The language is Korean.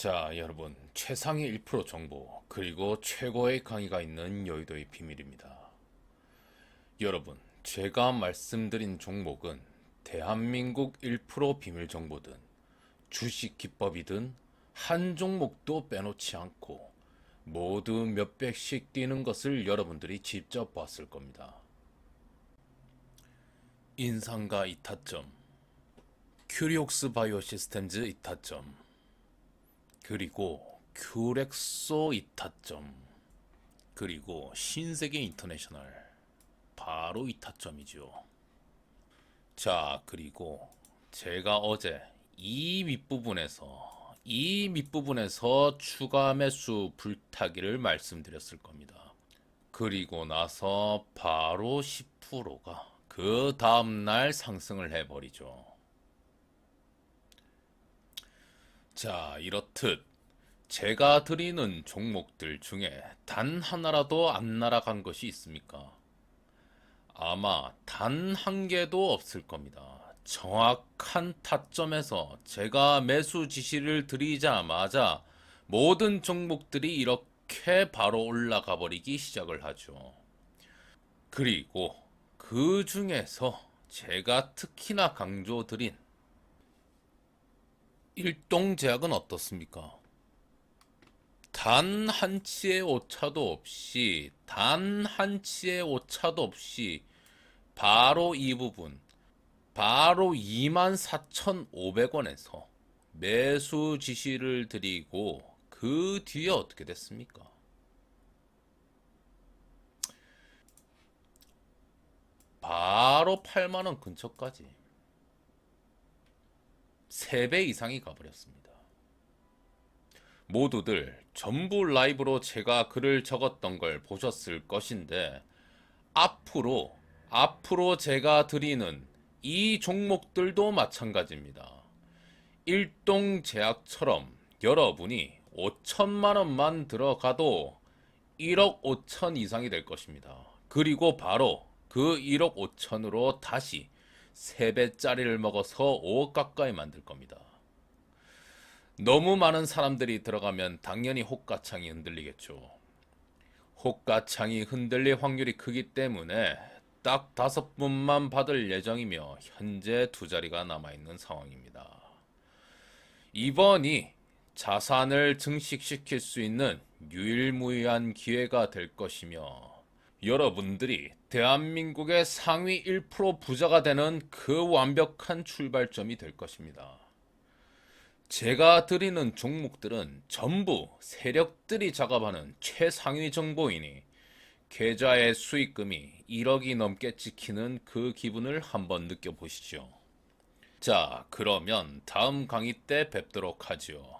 자, 여러분, 최상위 1% 정보, 그리고 최고의 강의가 있는 여의도의 비밀입니다. 여러분, 제가 말씀드린 종목은 대한민국 1% 비밀 정보든 주식 기법이든 한 종목도 빼놓지 않고 모두 몇백씩 뛰는 것을 여러분들이 직접 봤을 겁니다. 인상가 이타점, 큐리옥스 바이오 시스템즈 이타점, 그리고 큐렉소 이타점, 그리고 신세계 인터내셔널, 바로 이타점이죠. 자, 그리고 제가 어제 이 밑부분에서 이 밑부분에서 추가 매수 불타기를 말씀드렸을 겁니다. 그리고 나서 바로 10%가 그 다음날 상승을 해버리죠. 자, 이렇듯 제가 드리는 종목들 중에 단 하나라도 안 날아간 것이 있습니까? 아마 단 한 개도 없을 겁니다. 정확한 타점에서 제가 매수 지시를 드리자마자 모든 종목들이 이렇게 바로 올라가 버리기 시작을 하죠. 그리고 그 중에서 제가 특히나 강조드린 일동 제약은 어떻습니까? 단 한 치의 오차도 없이, 단 한 치의 오차도 없이, 바로 이 부분, 바로 24,500원에서 매수 지시를 드리고, 그 뒤에 어떻게 됐습니까? 바로 8만원 근처까지 3배 이상이 가버렸습니다. 모두들 전부 라이브로 제가 글을 적었던 걸 보셨을 것인데 앞으로 앞으로 제가 드리는 이 종목들도 마찬가지입니다. 일동 제약처럼 여러분이 5천만 원만 들어가도 1억 5천 이상이 될 것입니다. 그리고 바로 그 1억 5천으로 다시 3배짜리를 먹어서 5억 가까이 만들 겁니다. 너무 많은 사람들이 들어가면 당연히 호가창이 흔들리겠죠. 호가창이 흔들릴 확률이 크기 때문에 딱 다섯 분만 받을 예정이며 현재 두 자리가 남아있는 상황입니다. 이번이 자산을 증식시킬 수 있는 유일무이한 기회가 될 것이며 여러분들이 대한민국의 상위 1% 부자가 되는 그 완벽한 출발점이 될 것입니다. 제가 드리는 종목들은 전부 세력들이 작업하는 최상위 정보이니 계좌의 수익금이 1억이 넘게 찍히는 그 기분을 한번 느껴보시죠. 자, 그러면 다음 강의 때 뵙도록 하죠.